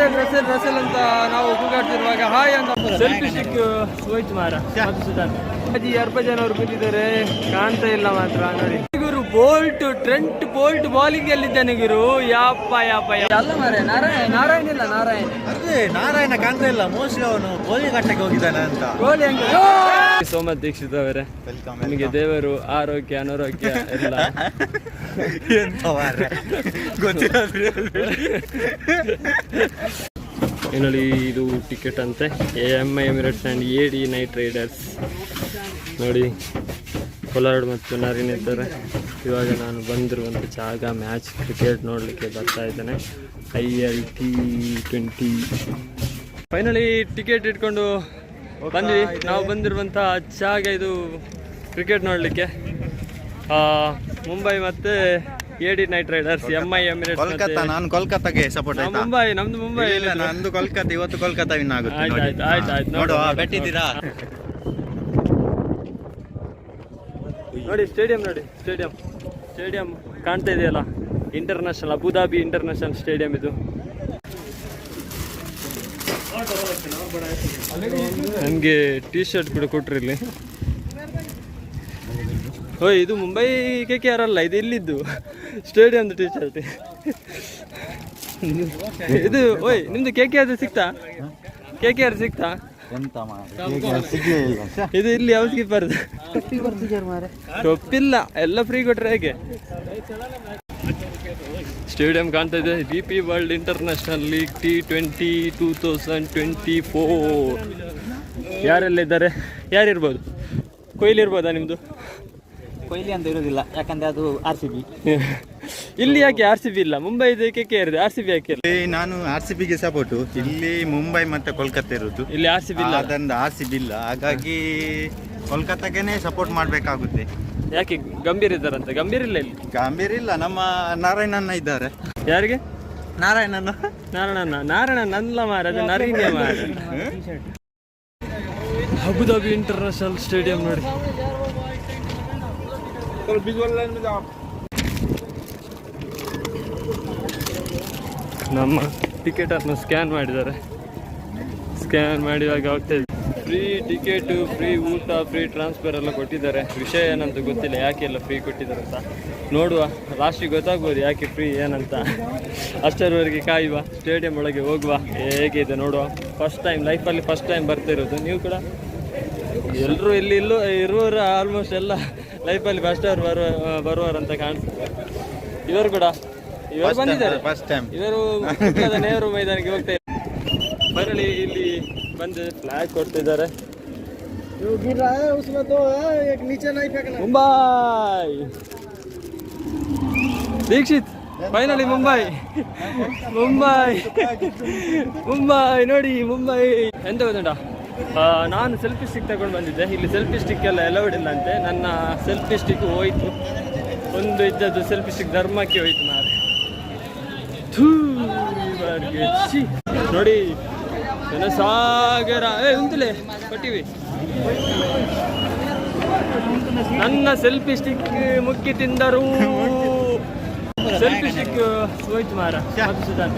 Russell Russell Russell ಅಂತ ನಾವು ಕೂಗಾಡ್ತಿರುವಾಗ ಹಾಯ್ ಅಂತ ಸೆಲ್ಫಿ ಸ್ಟಿಕ್ ಹೋಯ್ತು ಮಾರ ಮಧುಸೂದನ್ ಅಜ್ಜಿ ಜನ ಅವ್ರು ಬಂದಿದ್ದಾರೆ. ಕಾಣ್ತಾ ಇಲ್ಲ ಮಾತ್ರ ನೋಡಿ. ಬೋಲ್ಟ್ ಟ್ರೆಂಟ್ ಬೋಲ್ಟ್ ಬೌಲಿಂಗ್ ಅಲ್ಲಿದ್ದಾನೆ ಗುರು ಯಾಪ ಯಾಪ ಅಲ್ಲ ಮಾರೆ ನಾರಾಯಣ ನಾರಾಯಣ ಇಲ್ಲ ನಾರಾಯಣ. ಅದೇ ನಾರಾಯಣ ಕಾಣ್ತಾ ಇಲ್ಲ. ಮೋಸ್ಟ್ಲಿ ಅವನು ಕೋಲಿ ಕಟ್ಟಕ್ಕೆ ಹೋಗಿದ್ದಾನೆ ಅಂತ. ಕೋಲಿ ಹಂಗೆ ಸೋಮತ್ ದೀಕ್ಷಿತ್ ಅವರೇ. ವೆಲ್ಕಮ್ ನಿಮಗೆ ದೇವರು ಆರೋಗ್ಯ ಅನಾರೋಗ್ಯ ಎಲ್ಲ. ಎಂತ ಮಾರ್ರೆ. ಗೊತ್ತಿಲ್ಲ ಫೈನಲಿ ಇದು ಟಿಕೆಟ್ ಅಂತೆ. M I Emirates and A D Knight Riders. ನೋಡಿ ಕೋಲಾರ ಮತ್ತು ನಾರಿನ ಇದ್ದಾರೆ. ಇವಾಗ ನಾನು ಬಂದಿರುವಂಥ ಜಾಗ ಮ್ಯಾಚ್ ಕ್ರಿಕೆಟ್ ನೋಡಲಿಕ್ಕೆ ಬರ್ತಾ ಇದ್ದೇನೆ. I L T twenty finally ticket ಇಟ್ಕೊಂಡು ಬಂದ್ವಿ. ನಾವು ಬಂದಿರುವಂಥ ಜಾಗ ಇದು ಕ್ರಿಕೆಟ್ ನೋಡಲಿಕ್ಕೆ. ಮುಂಬೈ ಮತ್ತು A D Knight Riders M I Emirates Kolkata ನಾನು ಕೋಲ್ಕತ್ತಾಗೆ ಸಪೋರ್ಟ್ ಆಯ್ತಾ? ಮುಂಬೈ ನಮ್ದು ಮುಂಬೈ ಇಲ್ಲ ನಂದು ಕೋಲ್ಕತ್ತಾ ಇವತ್ತು ಕೋಲ್ಕತ್ತಾ ವಿನ್ ಆಗುತ್ತೆ ಆಯ್ತು, ನೋಡಿ. ಆಯ್ತು, ಆಯ್ತು, ಆಯ್ತು. ನೋಡುವ, ಬೆಟ್ಟಿದ್ದೀರಾ? ನೋಡಿ ಸ್ಟೇಡಿಯಂ ನೋಡಿ ಸ್ಟೇಡಿಯಂ ಸ್ಟೇಡಿಯಂ ಕಾಣ್ತಾ ಇದೆಯಲ್ಲ? ಇಂಟರ್ನ್ಯಾಷನಲ್ ಅಬುದಾಬಿ ಇಂಟರ್ನ್ಯಾಷನಲ್ ಸ್ಟೇಡಿಯಂ ಇದು. ನನಗೆ ಟೀ ಶರ್ಟ್ ಕೂಡ ಕೊಟ್ರಿ ಇಲ್ಲಿ. ಓಯ್, ಇದು ಮುಂಬೈ ಕೆ ಕೆ ಆರ್ ಅಲ್ಲ, ಇದು ಇಲ್ಲಿದ್ದು. ಸ್ಟೇಡಿಯಂದು ಟೀ ಶರ್ಟ್ ಇದು, ಓಯ್, ನಿಮ್ದು ಕೆ ಕೆ ಆರ್ ಸಿಕ್ತಾ? ಕೆ ಕೆ ಆರ್ ಸಿಗ್ತಾ ಎಂತ ಮಾರ್ರೆ. ಸಿಗ್ಲೇ ಇಲ್ಲ ಇದು ಇಲ್ಲಿ ಹೌಸ್ ಕೀಪರ್ ತಪ್ಪಿಲ್ಲ ಎಲ್ಲ ಫ್ರೀ ಕೊಟ್ರೆ ಹೇಗೆ? ಸ್ಟೇಡಿಯಂ ಕಾಣ್ತಾ ಇದೆ. D P world international league T twenty two thousand twenty four ಯಾರೆಲ್ಲ ಇದ್ದಾರೆ ಯಾರಿರ್ಬೋದು? ಕೊಹ್ಲಿ ಇರ್ಬೋದಾ ನಿಮ್ಮದು ಕೊಹ್ಲಿ ಅಂತ ಇರೋದಿಲ್ಲ ಯಾಕಂದ್ರೆ ಅದು ಆರ್ ಸಿ ಬಿ ಇಲ್ಲಿ ಯಾಕೆ ಆರ್ ಸಿ ಬಿ ಇಲ್ಲ? ಮುಂಬೈ ಇದಕ್ಕೆ ಕೇರಿದೆ ಇದೆ ಆರ್ ಸಿ ಬಿ ಯಾಕೆ ಇಲ್ಲ? ಇಲ್ಲಿ ನಾನು ಆರ್ ಸಿ ಬಿಗೆ ಸಪೋರ್ಟ್ ಇಲ್ಲಿ ಮುಂಬೈ ಮತ್ತೆ ಕೋಲ್ಕತ್ತ ಇರೋದು. ಇಲ್ಲಿ ಆರ್ ಸಿ ಬಿ ಇಲ್ಲ. ಅದೊಂದು ಆರ್ ಸಿ ಬಿ ಇಲ್ಲ. ಹಾಗಾಗಿ ಕೋಲ್ಕತ್ತಾಗೇನೆ ಸಪೋರ್ಟ್ ಮಾಡಬೇಕಾಗುತ್ತೆ. ಯಾಕೆ ಗಂಭೀರ್ ಇದ್ದಾರಂತ? ಗಂಭೀರ್ ಇಲ್ಲ ಇಲ್ಲಿ? ಗಂಭೀರ್ ಇಲ್ಲ. ನಮ್ಮ ನಾರಾಯಣಣ್ಣ ಇದ್ದಾರೆ. ಯಾರಿಗೆ? ನಾರಾಯಣನ ನಾರಾಯಣ ನಾರಾಯಣ ನನ್ನ ಮಾರ. ಅದು ನರಿಗೆ ಮಾರ. ಅಬುದಾಬಿ ಇಂಟರ್ನ್ಯಾಷನಲ್ ಸ್ಟೇಡಿಯಂ ನೋಡಿ. ನಮ್ಮ ಟಿಕೆಟ್ ಅನ್ನು ಸ್ಕ್ಯಾನ್ ಮಾಡಿದ್ದಾರೆ. ಸ್ಕ್ಯಾನ್ ಮಾಡಿದಾಗ ಆಗ್ತಾ ಇದೆ ಫ್ರೀ ಟಿಕೆಟು, ಫ್ರೀ ಊಟ, ಫ್ರೀ ಟ್ರಾನ್ಸ್ಫರ್ ಎಲ್ಲ ಕೊಟ್ಟಿದ್ದಾರೆ. ವಿಷಯ ಏನಂತ ಗೊತ್ತಿಲ್ಲ, ಯಾಕೆ ಎಲ್ಲ ಫ್ರೀ ಕೊಟ್ಟಿದ್ದಾರೆ ಅಂತ. ನೋಡುವ ಲಾಸ್ಟಿಗೆ ಗೊತ್ತಾಗ್ಬೋದು ಯಾಕೆ ಫ್ರೀ ಏನಂತ. ಅಷ್ಟರವರೆಗೆ ಕಾಯುವ ಸ್ಟೇಡಿಯಂ ಒಳಗೆ ಹೋಗುವ, ಹೇಗಿದೆ ನೋಡುವ. ಫಸ್ಟ್ ಟೈಮ್ ಲೈಫಲ್ಲಿ ಫಸ್ಟ್ ಟೈಮ್ ಬರ್ತಾ ಇರೋದು. ನೀವು ಕೂಡ? ಎಲ್ಲರೂ ಇಲ್ಲಿ ಇಲ್ಲೂ, ಇರುವವರು ಆಲ್ಮೋಸ್ಟ್ ಎಲ್ಲ ಲೈಫಲ್ಲಿ ಫಸ್ಟ್ ಅವ್ರು ಬರುವ, ಬರುವವರಂತ ಕಾಣಿಸ್ತದೆ ಇವರು ಕೂಡ? ಇವರು ಬಂದಿದ್ದಾರೆ. ಫಸ್ಟ್ ಟೈಮ್ ಇವರು ನೆಹರು ಮೈದಾನಕ್ಕೆ ಹೋಗ್ತಾ ಇದ್ದಾರೆ. ಬರಲಿ ಇಲ್ಲಿ ಬಂದು ಫ್ಲಾಗ್ ಕೊಡ್ತಿದ್ದಾರೆ. ಮುಂಬೈ. ದೀಕ್ಷಿತ್ ಫೈನಲಿ ಮುಂಬೈ. ಮುಂಬೈ. ಮುಂಬೈ ನೋಡಿ ಮುಂಬೈ. ಎಂತ ಗೊತ್ತುಂಟಾ? ನಾನು ಸೆಲ್ಫಿ ಸ್ಟಿಕ್ ತಗೊಂಡು ಬಂದಿದ್ದೆ. ಇಲ್ಲಿ ಸೆಲ್ಫಿ ಸ್ಟಿಕ್ ಎಲ್ಲ ಅಲೌಡ್ ಇಲ್ಲ ಅಂತೆ. ನನ್ನ ಸೆಲ್ಫಿ ಸ್ಟಿಕ್ ಹೋಯ್ತು. ಒಂದು ಇದ್ದದ್ದು ಸೆಲ್ಫಿ ಸ್ಟಿಕ್ ಧರ್ಮಕ್ಕೆ ಹೋಯ್ತು ಛೀ. ನೋಡಿ ಜನಸಾಗರ. ಏ ಉಂಟುಲೆ ಕೊಟ್ಟಿವಿ. ನನ್ನ ಸೆಲ್ಫಿ ಸ್ಟಿಕ್ ಮುಕ್ಕಿ ತಿಂದರು. ಸೆಲ್ಫಿ ಸ್ಟಿಕ್ ಹೋಯ್ತು ಮಾರ. ಸುಧಾನ್?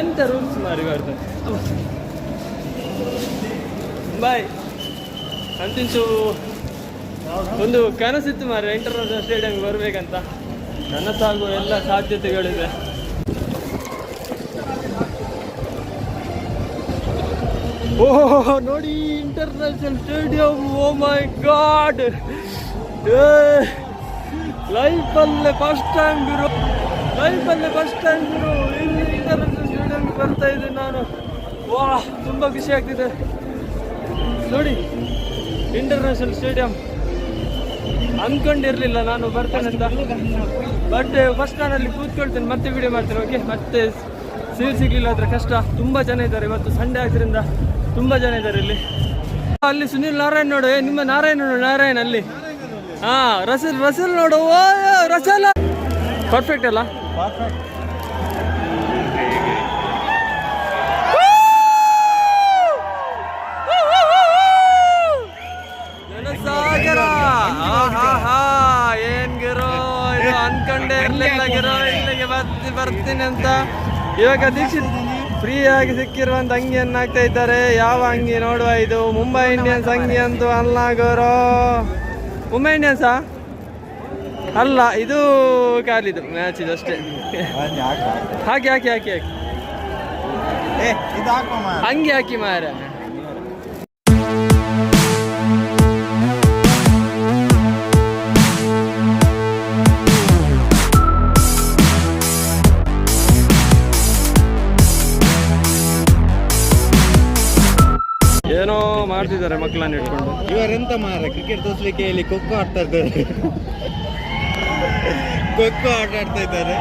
ಎಂತ ರೂಲ್ಸ್ ಮಾರಿ ಬರ್ತ ಬಾಯ್. ಅಂತಿಂಚು ಒಂದು ಕನಸಿತ್ತು ಮಾರ ಇಂಟರ್ನ್ಯಾಷನಲ್ ಸ್ಟೇಡಿಯಂಗೆ ಬರಬೇಕಂತ. ನನಸಾಗುವ ಎಲ್ಲ ಸಾಧ್ಯತೆಗಳಿವೆ ಓಹ್, ನೋಡಿ international stadium oh my god ಲೈಫಲ್ಲೇ ಫಸ್ಟ್ ಟೈಮ್ ಗುರು ಲೈಫಲ್ಲೇ ಫಸ್ಟ್ ಟೈಮ್ ಗುರು ಇಲ್ಲಿ ಇಂಟರ್ನ್ಯಾಷನಲ್ ಸ್ಟೇಡಿಯಂ ಬರ್ತಾ ಇದ್ದೆ ನಾನು. ವಾ, ತುಂಬ ಖುಷಿ ಆಗ್ತಿದೆ. ನೋಡಿ ಇಂಟರ್ನ್ಯಾಷನಲ್ ಸ್ಟೇಡಿಯಂ ಅನ್ಕೊಂಡಿರ್ಲಿಲ್ಲ, ನಾನು ಬರ್ತೇನೆ ಅಂತ. ಬಟ್ ಫಸ್ಟ್ ನಾನು ಅಲ್ಲಿ ಕೂತ್ಕೊಳ್ತೇನೆ, ಮತ್ತೆ ವಿಡಿಯೋ ಮಾಡ್ತೇನೆ ಓಕೆ ಮತ್ತೆ ಸೀಟ್ ಸಿಗ್ಲಿಲ್ಲ ಆದರೆ ಕಷ್ಟ. ತುಂಬ ಜನ ಇದ್ದಾರೆ ಇವತ್ತು ಸಂಡೇ ಆಗಿದ್ರಿಂದ ತುಂಬ ಜನ ಇದ್ದಾರೆ ಇಲ್ಲಿ. ಅಲ್ಲಿ ಸುನಿಲ್ ನಾರಾಯಣ್ ನೋಡು ನಿಮ್ಮ ನಾರಾಯಣ ನೋಡು, ನಾರಾಯಣ್ ಅಲ್ಲಿ. ಹಾ, ರಸಲ್ ರಸಲ್ ನೋಡು, ಓ ರಸಲ್. ಪರ್ಫೆಕ್ಟ್ ಅಲ್ಲ? ಜನಸಾಗರ ಬರ್ತೀನಿ ಅಂತ ಇವಾಗ ದೀಕ್ಷಿತ್ ಫ್ರೀ ಆಗಿ ಸಿಕ್ಕಿರುವಂತ ಅಂಗಿಯನ್ನು ಹಾಕ್ತಾ ಇದ್ದಾರೆ. ಯಾವ ಅಂಗಿ ನೋಡುವ ಇದು? ಮುಂಬೈ ಇಂಡಿಯನ್ಸ್ ಅಂಗಿ ಅಂತೂ ಅಲ್ಲ ಗುರು ಮುಂಬೈ ಇಂಡಿಯನ್ಸಾ ಅಲ್ಲ ಇದು ಕಾಲಿದು ಮ್ಯಾಚ್ ಇದು ಅಷ್ಟೇ. ಹಾಕಿ ಹಾಕಿ ಹಾಕಿ. ಹಾಕಿ ಏ ಇದು ಹಾಕಮ್ಮ. ಅಂಗಿ ಹಾಕಿ ಮಾರ ಏನೋ ಮಾಡ್ತಿದ್ದಾರೆ ಮಕ್ಕಳನ್ನ ಇಟ್ಕೊಂಡು ಇವರೆಂತ ಮಾರ? ಕ್ರಿಕೆಟ್ ತೋರಿಸ್ಲಿಕ್ಕೆ ಇಲ್ಲಿ ಖೋಖೋ ಆಡ್ತಾ ಇದ್ದಾರೆ. ಖೋಖೋ ಆಟ ಆಡ್ತಾ ಇದ್ದಾರೆ.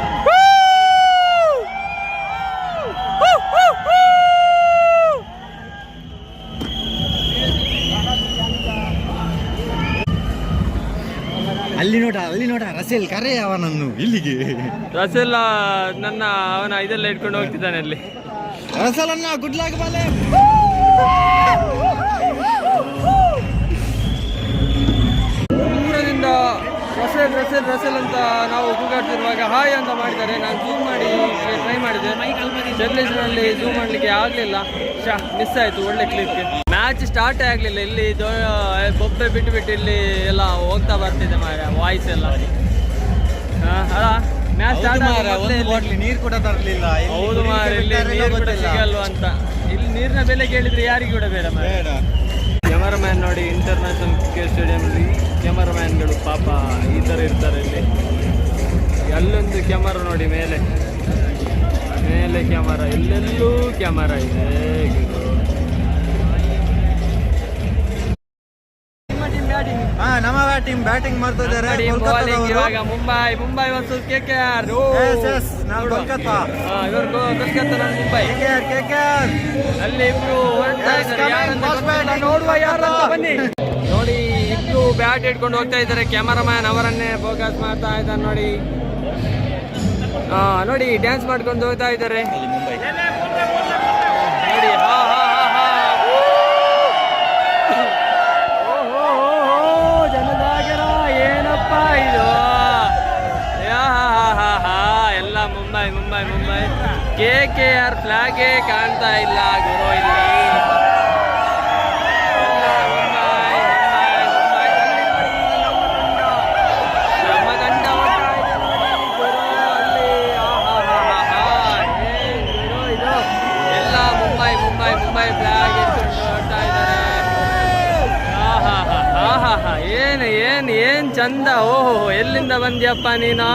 ಅಲ್ಲಿ ನೋಡ ಅಲ್ಲಿ ನೋಡ ರಸೇಲ್ ಕರೆ ಅವನನ್ನು ಇಲ್ಲಿಗೆ. ರಸೇಲ್ ನನ್ನ ಅವನ ಇದೆಲ್ಲ ಇಟ್ಕೊಂಡು ಹೋಗ್ತಿದ್ದಾನೆ ಅಲ್ಲಿ. ರಸಲನ್ನ ಗುಡ್ಲಾಗ ಬಾಲೆ. ದೂರದಿಂದ ರಸೆಲ್ ರಸೆಲ್ ರಸೆಲ್ ಅಂತ ನಾವು ಕೂಗಾಡ್ತಿರುವಾಗ ಹಾಯ್ ಅಂತ ಮಾಡಿದ್ದಾರೆ. ನಾನು ಜೂಮ್ ಮಾಡಿ ಟ್ರೈ ಮಾಡಿದೆ. ಜರ್ನಲಿಸ್ಟ್ನಲ್ಲಿ ಜೂಮ್ ಮಾಡಲಿಕ್ಕೆ ಆಗಲಿಲ್ಲ. ಶಾ ಮಿಸ್ ಆಯಿತು ಒಳ್ಳೆ ಕ್ಲಿಪ್ ಮ್ಯಾಚ್ ಸ್ಟಾರ್ಟೇ ಆಗಲಿಲ್ಲ. ಇಲ್ಲಿ ಬೊಬ್ಬೆ ಬಿಟ್ಟು ಬಿಟ್ಟು ಇಲ್ಲಿ ಎಲ್ಲ ಹೋಗ್ತಾ ಬರ್ತಿದೆ ಮಾರ ವಾಯ್ಸ್ ಎಲ್ಲ. ಹಾ, ಅಲ್ಲ ಮ್ಯಾಚ್ ಸ್ಟಾರ್ಟ್ ನೀರು ಕೂಡ ತರಲಿಲ್ಲ. ಹೌದು ಮಾರ ಇಲ್ಲಿ ನೀರು ಸಿಗಲ್ವ ಅಂತ. ಇಲ್ಲಿ ನೀರಿನ ಬೆಲೆ ಕೇಳಿದ್ರೆ ಯಾರಿಗೂ ಕೂಡ ಬೇಡ ಬೇಡ. ಕ್ಯಾಮರಾಮ್ಯಾನ್ ನೋಡಿ ಇಂಟರ್ನ್ಯಾಷನಲ್ ಕ್ರಿಕೆಟ್ ಕ್ಯಾಮರಾಮ್ಯಾನ್ಗಳು ಪಾಪ ಈ ಥರ ಇರ್ತಾರೆ ಇಲ್ಲಿ. ಅಲ್ಲೊಂದು ಕ್ಯಾಮರಾ ನೋಡಿ ಮೇಲೆ. ಮೇಲೆ ಕ್ಯಾಮರಾ ಎಲ್ಲೆಲ್ಲೂ ಕ್ಯಾಮರಾ ಇದೆ. ಟೀಮ್ ಬ್ಯಾಟಿಂಗ್ ಮಾಡ್ತಾ ಇದ್ದಾರೆ. ಇವಾಗ Mumbai. Mumbai versus K K R ನಾವು ಕೋಲ್ಕತ್ತಾ. ಇವರು ಕೋಲ್ಕತ್ತಾ ನಾನು ಮುಂಬೈ. ಅಲ್ಲಿ ಇಬ್ರು ಹೊರಡ್ತಾ ಇದ್ದಾರೆ. ಯಾರಂತ ನೋಡುವ ಯಾರಂತ. ಬನ್ನಿ. ನೋಡಿ ಇಬ್ರು ಬ್ಯಾಟ್ ಇಟ್ಕೊಂಡು ಹೋಗ್ತಾ ಇದ್ದಾರೆ. ಕ್ಯಾಮರಾಮ್ಯಾನ್ ಅವರನ್ನೇ ಫೋಕಸ್ ಮಾಡ್ತಾ ಇದ್ದಾರೆ ನೋಡಿ. ಹಾ ನೋಡಿ ಡ್ಯಾನ್ಸ್ ಮಾಡ್ಕೊಂಡು ಹೋಗ್ತಾ ಇದ್ದಾರೆ. ಕೆ ಕೆ ಆರ್ ಫ್ಲಾಗೇ ಕಾಣ್ತಾ ಇಲ್ಲ ಗುರು ಇಲ್ಲಿ. ನಮ್ಮ ಹೋಗ್ತಾ ಇದೆ? ಎಲ್ಲ ಮುಂಬೈ ಮುಂಬೈ ಮುಂಬೈ ಫ್ಲಾಗ್ ಇಟ್ಕೊಂಡು ನೋಡ್ತಾ ಇದ್ದಾರೆ ಏನ್ ಏನ್ ಏನ್ ಚಂದ, ಓಹೋ, ಎಲ್ಲಿಂದ ಬಂದ್ಯಪ್ಪ ನೀನು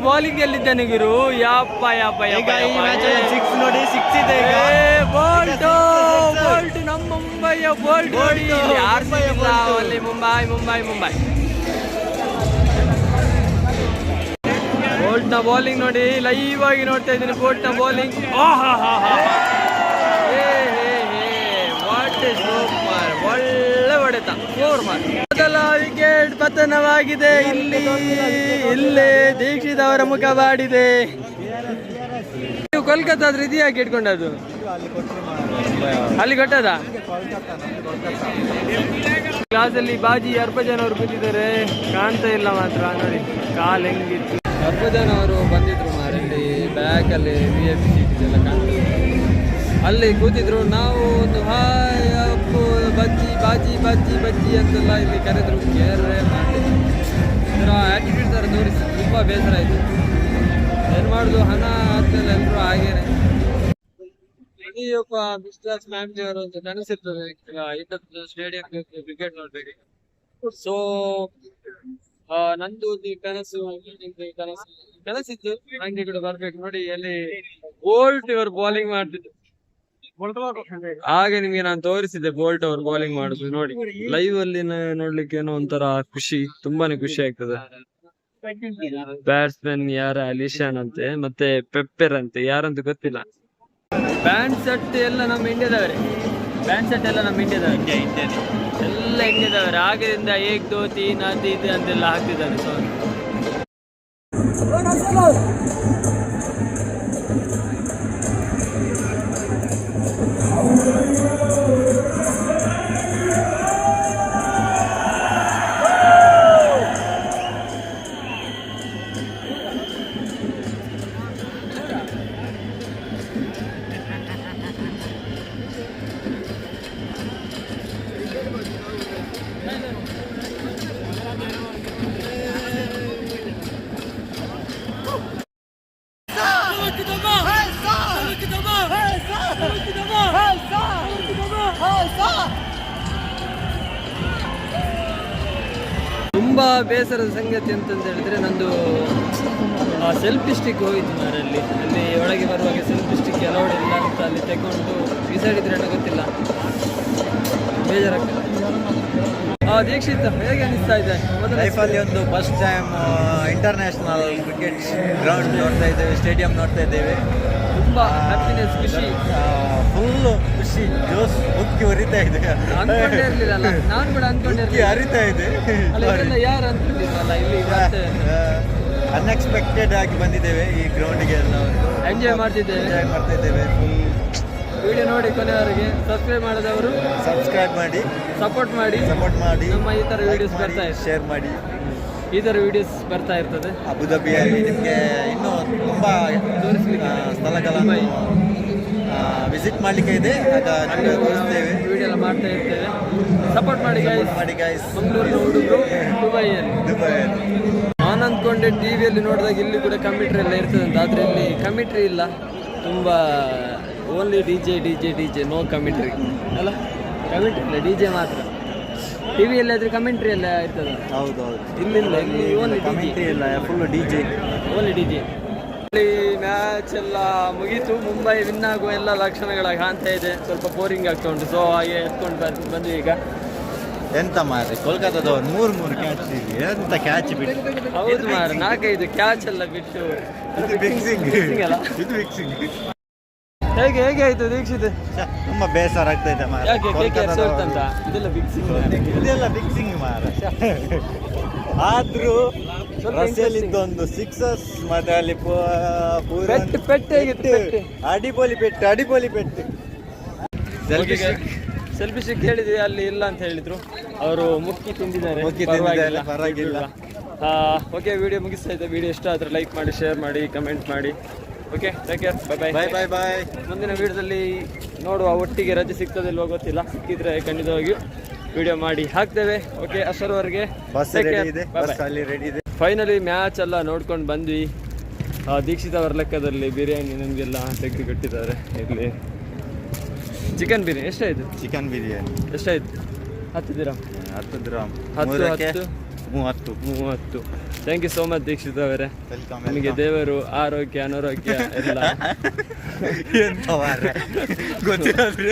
ಬೋಲ್ಟ್ ಬಾಲಿಂಗ್ ಎಲ್ಲಿದ್ದಾನೆ ಗುರು? ಯಪ್ಪ ಯಪ್ಪ ಈಗ ಈ ಮ್ಯಾಚ್ ಸಿಕ್ಸ್ ನೋಡಿ ಸಿಕ್ಸ್ ಇದೆ ಈಗ ಬೋಲ್ಟ್. ಬೋಲ್ಟ್ ನಮ್ಮ ಮುಂಬೈಯ ಬೋಲ್ಟ್ ನೋಡಿ. Bolt. ಅಲ್ಲಿ ಮುಂಬೈ ಮುಂಬೈ ಮುಂಬೈ. ಬೋಲ್ಟ್ನ ಬೌಲಿಂಗ್ ನೋಡಿ ಲೈವ್ ಆಗಿ ನೋಡ್ತಾ ಇದ್ದೀನಿ ಬೋಲ್ಟ್ನ ಹಾ ಒಳ್ಳೆ ಮಾರ್ ಮೊದಲ ವಿಕೆಟ್ ಪತನವಾಗಿದೆ. ಇಲ್ಲಿ, ಇಲ್ಲೇ ದೀಕ್ಷಿತ್ ಅವರ ಮುಖ ಬಾಡಿದೆ. ನೀವು ಕೋಲ್ಕತ್ತಾ ಆದ್ರೆ ಅಲ್ಲಿ ಯಾಕೆ ಇಟ್ಕೊಂಡದ್ದು? ಅಲ್ಲಿ ಕೊಟ್ಟದ? ಕ್ಲಾಸಲ್ಲಿ ಬಾಜಿ ಅರ್ಪಜನ್ ಅವರು ಕೂತಿದ್ದಾರೆ. ಕಾಣ್ತಾ ಇಲ್ಲ ಮಾತ್ರ, ನೋಡಿ. ಕಾಲ್ ಹೆಂಗಿತ್ತು. ಅರ್ಪಜನ್ ಅವರು ಬಂದಿದ್ರು ಮಾರಲ್ಲಿ ಬ್ಯಾಕ್ ಅಲ್ಲಿ ಎಫ್ ಕಾಣ್ತದೆ ಅಲ್ಲಿ ಕೂತಿದ್ರು. ನಾವು ಒಂದು ಹಾಯ್ ಬಜ್ಜಿ ಅಂತೆಲ್ಲ ಇಲ್ಲಿ ಕರೆದ್ರು ಕೇರೆ ಮಾಡಿದ್ರು ಇದರ ಆಟಿಟ್ಯೂಡ್ ಥರ ತೋರಿಸಿ ತುಂಬ ಬೇಸರ ಆಯಿತು. ಏನು ಮಾಡೋದು, ಹಣ ಆದ್ಮೇಲೆ ಎಲ್ಲರೂ ಹಾಗೇನೆ. ಪ್ರತಿಯೊಬ್ಬ ಬಿಸ್ನೆಸ್ ಫ್ಯಾಮಿಲಿ ಅವರು ಅಂತ ನನಸಿರ್ತದೆ ಇಂಥ ಸ್ಟೇಡಿಯಂ ಕ್ರಿಕೆಟ್ ನೋಡ್ಬೇಕು. ಸೊ ನಂದು ಒಂದು ಕನಸು ನಿಮ್ದು ಕನಸು. ಕನಸಿತ್ತು ನಂಗೆ ಕೂಡ ಬರ್ಬೇಕು. ನೋಡಿ ಅಲ್ಲಿ ಓಲ್ಡ್ ಇವರು ಬೌಲಿಂಗ್ ಮಾಡ್ತಿದ್ರು. ಹಾಗೆ ನಿಮ್ಗೆ ನಾನು ತೋರಿಸಿದ್ದೆ ಬೋಲ್ಟ್ ಅವರು ಬೌಲಿಂಗ್ ಮಾಡುದು ನೋಡಿ. ಲೈವ್ ಅಲ್ಲಿ ನೋಡ್ಲಿಕ್ಕೆ ಏನೋ ಒಂಥರ ಖುಷಿ ತುಂಬಾನೇ ಖುಷಿ ಆಗ್ತದೆ. ಬ್ಯಾಟ್ಸ್ಮನ್ ಯಾರ ಅಲಿಶಾನ್ ಅಂತೆ ಮತ್ತೆ ಪೆಪ್ಪರ್ ಅಂತೆ ಯಾರಂತ ಗೊತ್ತಿಲ್ಲ. ಪ್ಯಾಂಟ್ ಸೆಟ್ ಎಲ್ಲ ನಮ್ಮ ಇಂಡಿಯಾದವರೇ ಪ್ಯಾಂಟ್ ಶರ್ಟ್ ಎಲ್ಲ ನಮ್ಮ ಇಂಡಿಯಾದವರೇ ಇಂಡಿಯಾ ಎಲ್ಲ ಇಂಡಿಯಾದವರೇ ಆಗದಿಂದ ಏಕ್ ದೋತಿ ನಾತಿ ಇದು ಅಂತೆಲ್ಲ ಹಾಕ್ತಿದ್ದಾರೆ ಸೊ ಬೇಸರದ ಸಂಗತಿ ಅಂತಂದು ಹೇಳಿದ್ರೆ ನಂದು ಸೆಲ್ಫಿ ಸ್ಟಿಕ್ ಹೋಯಿತು ಮಾರಲ್ಲಿ ಅಲ್ಲಿ ಒಳಗೆ ಬರುವಾಗ ಸೆಲ್ಫಿ ಸ್ಟಿಕ್ ಅಲೌಡ್ ಇಲ್ಲ ಅಂತ ಅಲ್ಲಿ ತಗೊಂಡು ಬಿಸಾಡಿದ್ರೆ ಗೊತ್ತಿಲ್ಲ. ಬೇಜಾರಾಗ್ತದೆ. ದೀಕ್ಷಿತ್ ಹೇಗೆ ಅನಿಸ್ತಾ ಇದೆ? ಲೈಫಲ್ಲಿ ಒಂದು first time international cricket ground ನೋಡ್ತಾ ಇದ್ದೇವೆ ಸ್ಟೇಡಿಯಂ ನೋಡ್ತಾ ಇದ್ದೇವೆ. ತುಂಬಾ ಹ್ಯಾಪಿನೆಸ್ ಖುಷಿ. ಫುಲ್ ಖುಷಿ ಜೋಸ್ ಉಕ್ಕಿ ಹರಿತಾ ಇದೆ. ಅನ್ಕೊಂಡೇ ಇರ್ಲಿಲ್ಲ ನಾನು ಕೂಡ ಅನ್ಕೊಂಡೆ ಉಕ್ಕಿ ಇರ್ಲಿಲ್ಲ. ಹರಿತಾ ಇದೆ. ಅಲ್ಲ ಯಾರು ಅನ್ಕೊಂಡಿದ್ರಲ್ಲ ಇಲ್ಲಿ ಅನ್ಎಕ್ಸ್ಪೆಕ್ಟೆಡ್ ಆಗಿ ಬಂದಿದ್ದೇವೆ ಈ ಗ್ರೌಂಡ್ಗೆ ಎಲ್ಲ. ಎಂಜಾಯ್ ಮಾಡ್ತಿದ್ದೇವೆ. ಎಂಜಾಯ್ ಮಾಡ್ತಾ ಇದ್ದೇವೆ ವಿಡಿಯೋ ನೋಡಿ ಕೊನೆಯವರೆಗೆ. ಸಬ್ಸ್ಕ್ರೈಬ್ ಮಾಡದವರು ಸಬ್ಸ್ಕ್ರೈಬ್ ಮಾಡಿ. ಸಪೋರ್ಟ್ ಮಾಡಿ. ಸಪೋರ್ಟ್ ಮಾಡಿ. ನಮ್ಮ ಈ ತರ ವಿಡಿಯೋಸ್ ಬರ್ತಾ. ಶೇರ್ ಮಾಡಿ. ಈ ವಿಡಿಯೋಸ್ ಬರ್ತಾ ಇರ್ತದೆ. ಅಬುದಾಬಿಯಲ್ಲಿ ನಿಮಗೆ ಇನ್ನೂ ತುಂಬ ತೋರಿಸ್ಲಿಕ್ಕೆ ಸ್ಥಳಗಳನ್ನು ವಿಸಿಟ್ ಮಾಡಲಿಕ್ಕೆ ಇದೆ. ಆಗ ನಿಮಗೆ ತೋರಿಸ್ತೇವೆ. ವಿಡಿಯೋ ಎಲ್ಲ ಮಾಡ್ತಾ ಇರ್ತೇವೆ. ಸಪೋರ್ಟ್ ಮಾಡಿ ಗೈಸ್ ಮಾಡಿ ಗಾಯ್ಸ್ ಮಂಗಳೂರಿನ ಹುಡುಗರು ದುಬೈಯಲ್ಲಿ. ದುಬೈಯಲ್ಲಿ. ನಾನು ಅಂದ್ಕೊಂಡೆ ಟಿವಿಯಲ್ಲಿ ನೋಡಿದಾಗ ಇಲ್ಲಿ ಕೂಡ ಕಮಿಟ್ರಿ ಎಲ್ಲ ಇರ್ತದೆ ಅಂತ. ಆದರೆ ಇಲ್ಲಿ ಕಮಿಟ್ರಿ ಇಲ್ಲ. ತುಂಬ only D J D J D J no commentary ಅಲ್ಲ? ಕಮಿಟ್ರಿ ಇಲ್ಲ ಡಿ ಜೆ ಮಾತ್ರ. ಟಿವಿಯಲ್ಲಿ ಆದ್ರೆ ಕಮೆಂಟ್ರಿ ಎಲ್ಲ ಇರ್ತದೆ ಹೌದು ಹೌದು. ಇಲ್ಲಿಲ್ಲ ಇಲ್ಲಿ ಓನ್ಲಿ ಕಮೆಂಟ್ರಿ ಇಲ್ಲ full D J only D J ಇಲ್ಲಿ ಮ್ಯಾಚ್ ಎಲ್ಲ ಮುಗೀತು ಮುಂಬೈ ವಿನ್ ಆಗುವ ಎಲ್ಲ ಲಕ್ಷಣಗಳ ಕಾಣ್ತಾ ಇದೆ. ಸ್ವಲ್ಪ ಬೋರಿಂಗ್ ಆಗ್ತಾ ಉಂಟು. ಸೊ ಹಾಗೆ ಎತ್ಕೊಂಡು ಬಂದ್ ಬಂದ್ವಿ ಈಗ. ಎಂತ ಮಾರ್ರೆ ಕೋಲ್ಕತ್ತಾದವ್ರು ಮೂರು ಮೂರು ಕ್ಯಾಚ್ ಇದೆ ಎಂತ ಕ್ಯಾಚ್ ಬಿಟ್ಟು ಹೌದು ಮಾರ ನಾಲ್ಕೈದು ಕ್ಯಾಚ್ ಎಲ್ಲ ಬಿಟ್ಟು. ಇದು ಫಿಕ್ಸಿಂಗ್ ಅಲ್ಲ? ಇದು ಫಿಕ್ಸಿಂಗ್ ಹೇಗೆ ಹೇಗೆ ಆಯ್ತು ದೀಕ್ಷಿತ್? ತುಂಬಾ ಬೇಸರ ಆಗ್ತಾ ಇದೆ. ಯಾಕೆ ಕೆ ಕೆ ಇದೆಲ್ಲ ಬಿಗ್ ಸಿಂಗ್ ಇದೆಲ್ಲ ಫಿಕ್ಸಿಂಗ್ ಮಾರ ಆದ್ರೂ. ಇದ್ದೊಂದು ಸಿಕ್ಸಸ್ ಮತ್ತೆ ಅಲ್ಲಿ ಪೆಟ್ಟು ಪೆಟ್ಟು ಹೇಗಿತ್ತು ಪೆಟ್ಟು. ಅಡಿಪೋಲಿ ಪೆಟ್ಟು ಅಡಿಪೋಲಿ ಪೆಟ್ಟು. ಸೆಲ್ಫಿ. ಸೆಲ್ಫಿ ಸಿಕ್ ಹೇಳಿದ್ವಿ ಅಲ್ಲಿ ಇಲ್ಲ ಅಂತ ಹೇಳಿದ್ರು. ಅವರು ಮುಕ್ಕಿ ತಿಂದಿದ್ದಾರೆ. ಮುಕ್ಕಿ ತಿಂದಿದ್ದಾರೆ, ಪರವಾಗಿಲ್ಲ. ಓಕೆ ವಿಡಿಯೋ ಮುಗಿಸ್ತಾ ಇದ್ದೆ. ವಿಡಿಯೋ ಇಷ್ಟ ಆದ್ರೆ ಲೈಕ್ ಮಾಡಿ ಶೇರ್ ಮಾಡಿ ಕಮೆಂಟ್ ಮಾಡಿ. Okay take care bye bye bye bye bye ಮುಂದಿನ ವಿಡಿಯೋದಲ್ಲಿ ನೋಡುವ ಒಟ್ಟಿಗೆ ರಜೆ ಸಿಗ್ತದಿಲ್ವೋ ಗೊತ್ತಿಲ್ಲ. ಸಿಕ್ಕಿದ್ರೆ ಖಂಡಿತವಾಗಿಯೂ ವಿಡಿಯೋ ಮಾಡಿ ಹಾಕ್ತೇವೆ. ಓಕೆ ಅಷ್ಟರವರೆಗೆ ಫೈನಲಿ ಮ್ಯಾಚ್ ಎಲ್ಲ ನೋಡ್ಕೊಂಡು ಬಂದ್ವಿ. ಆ, ದೀಕ್ಷಿತ್ ಅವರ ಲೆಕ್ಕದಲ್ಲಿ ಬಿರಿಯಾನಿ ನಮಗೆಲ್ಲ ತೆಗೆದು ಕಟ್ಟಿದ್ದಾರೆ. ಇಲ್ಲಿ ಚಿಕನ್ ಬಿರಿಯಾನಿ ಎಷ್ಟಾಯ್ತು? ಚಿಕನ್ ಬಿರಿಯಾನಿ. ಎಷ್ಟಾಯ್ತು? ಹತ್ತು ದಿರಾಮ್. ಹತ್ತು ಗ್ರಾಮ್ ಹತ್ತು, ಹತ್ತು. ಮೂವತ್ತು ಮೂವತ್ತು. Thank you so much Dikshit ಅವರೇ. ವೆಲ್ಕಮ್ ನಿಮಗೆ ದೇವರು ಆರೋಗ್ಯ ಅನಾರೋಗ್ಯ ಎಲ್ಲ. ಗೊತ್ತಿರೋದು